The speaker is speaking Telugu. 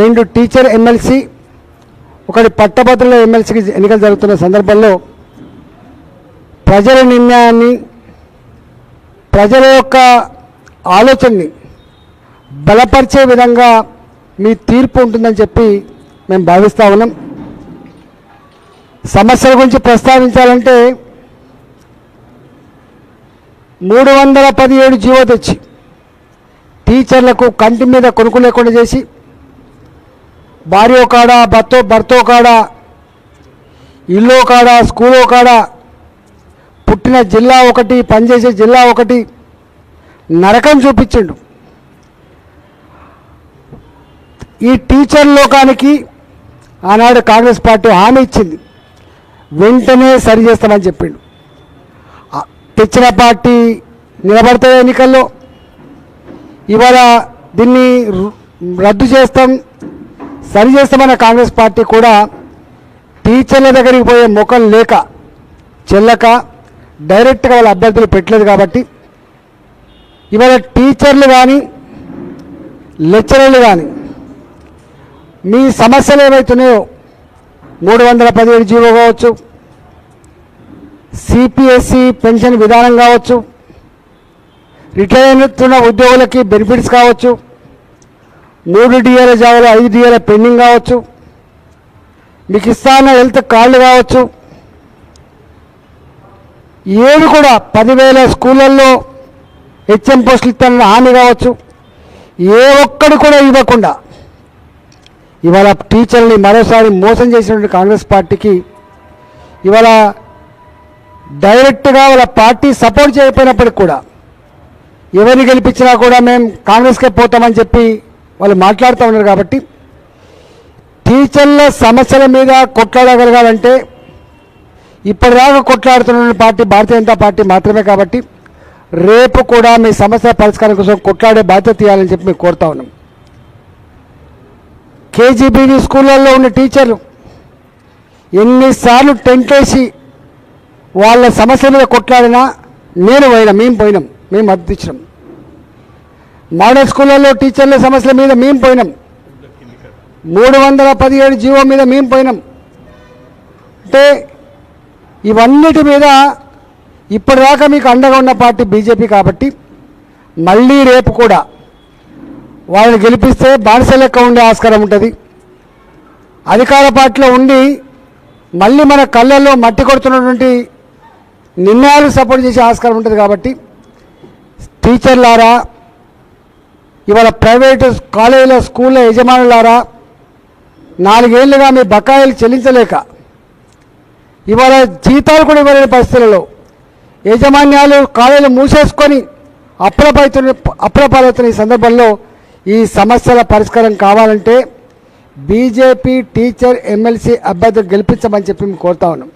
రెండు టీచర్ ఎమ్మెల్సీ ఒకటి పట్టభద్రుల ఎమ్మెల్సీకి ఎన్నికలు జరుగుతున్న సందర్భంలో ప్రజల నిర్ణయాన్ని ప్రజల యొక్క ఆలోచనని బలపరిచే విధంగా మీ తీర్పు ఉంటుందని చెప్పి మేము భావిస్తా ఉన్నాం. సమస్యల గురించి ప్రస్తావించాలంటే మూడు వందల పదిహేడు జీవో తెచ్చి టీచర్లకు కంటి మీద కొనుక్కు లేకుండా చేసి భార్యో కాడ భర్త భర్తో కాడ ఇల్లో కాడ స్కూలో కాడ పుట్టిన జిల్లా ఒకటి పనిచేసే జిల్లా ఒకటి నరకం చూపించిండు. ఈ టీచర్ లోకానికి ఆనాడు కాంగ్రెస్ పార్టీ హామీ ఇచ్చింది. వెంటనే సరి చేస్తామని చెప్పిండు. తెచ్చిన పార్టీ నిలబడతాయి ఎన్నికల్లో. ఇవాళ దీన్ని రద్దు చేస్తాం. సరి చేస్తామన్న కాంగ్రెస్ పార్టీ కూడా టీచర్ల దగ్గరికి పోయే ముఖం లేక చెల్లక డైరెక్ట్గా వాళ్ళ అభ్యర్థులు పెట్టలేదు కాబట్టి ఇవాళ టీచర్లు కానీ లెక్చరర్లు కానీ మీ సమస్యలు ఏవైతున్నాయో మూడు వందల పదిహేడు జీవో కావచ్చు సిపిఎస్సి పెన్షన్ విధానం కావచ్చు రిటైర్ అవుతున్న ఉద్యోగులకి బెనిఫిట్స్ కావచ్చు మూడు డిఏల జాగాలు ఐదు డిఏల పెండింగ్ కావచ్చు. మీకు ఇస్తాన హెల్త్ కార్డులు కావచ్చు. ఏడు కూడా పదివేల స్కూళ్ళల్లో హెచ్ఎం పోస్టులు ఇస్తానన్న హామీ కావచ్చు. ఏ ఒక్కడు కూడా ఇవ్వకుండా ఇవాళ టీచర్ని మరోసారి మోసం చేసినటువంటి కాంగ్రెస్ పార్టీకి ఇవాళ డైరెక్ట్గా వాళ్ళ పార్టీ సపోర్ట్ చేయకపోయినప్పటికి కూడా ఎవరిని గెలిపించినా కూడా మేము కాంగ్రెస్కే పోతామని చెప్పి వాళ్ళు మాట్లాడుతూ ఉన్నారు కాబట్టి టీచర్ల సమస్యల మీద కొట్లాడగలగాలంటే ఇప్పటిదాకా కొట్లాడుతున్న పార్టీ భారతీయ జనతా పార్టీ మాత్రమే కాబట్టి రేపు కూడా మీ సమస్య పరిష్కారం కోసం కొట్లాడే బాధ్యత తీయాలని చెప్పి మేము కోరుతా ఉన్నాం. కేజీబీడీ స్కూళ్ళల్లో ఉన్న టీచర్లు ఎన్నిసార్లు టెంట్ వేసి వాళ్ళ సమస్య మీద కొట్లాడినా నేను పోయినా మేము పోయినాం మేము మద్దతు ఇచ్చినాం. మోడల్ స్కూళ్ళల్లో టీచర్ల సమస్యల మీద మేము పోయినాం. మూడు వందల పదిహేడు జీవో మీద మేము పోయినాం. అంటే ఇవన్నిటి మీద ఇప్పటిదాకా మీకు అండగా ఉన్న పార్టీ బీజేపీ కాబట్టి మళ్ళీ రేపు కూడా వాళ్ళని గెలిపిస్తే బానిస లెక్క ఉండే ఆస్కారం ఉంటుంది. అధికార పార్టీలో ఉండి మళ్ళీ మన కళ్ళల్లో మట్టి కొడుతున్నటువంటి నిర్ణయాలు సపోర్ట్ చేసే ఆస్కారం ఉంటుంది కాబట్టి టీచర్లారా ఇవాళ ప్రైవేటు కాలేజీల స్కూళ్ళ యజమానులారా నాలుగేళ్ళుగా మీ బకాయిలు చెల్లించలేక ఇవాళ జీతాలు కూడా ఇవ్వలేని పరిస్థితులలో యాజమాన్యాలు కాలేజీలు మూసేసుకొని అప్రపడుతున్న అప్రపాలవుతున్న ఈ సందర్భంలో ఈ సమస్యల పరిష్కారం కావాలంటే బీజేపీ టీచర్ ఎమ్మెల్సీ అభ్యర్థులు గెలిపించమని చెప్పి మేము కోరుతా ఉన్నాం.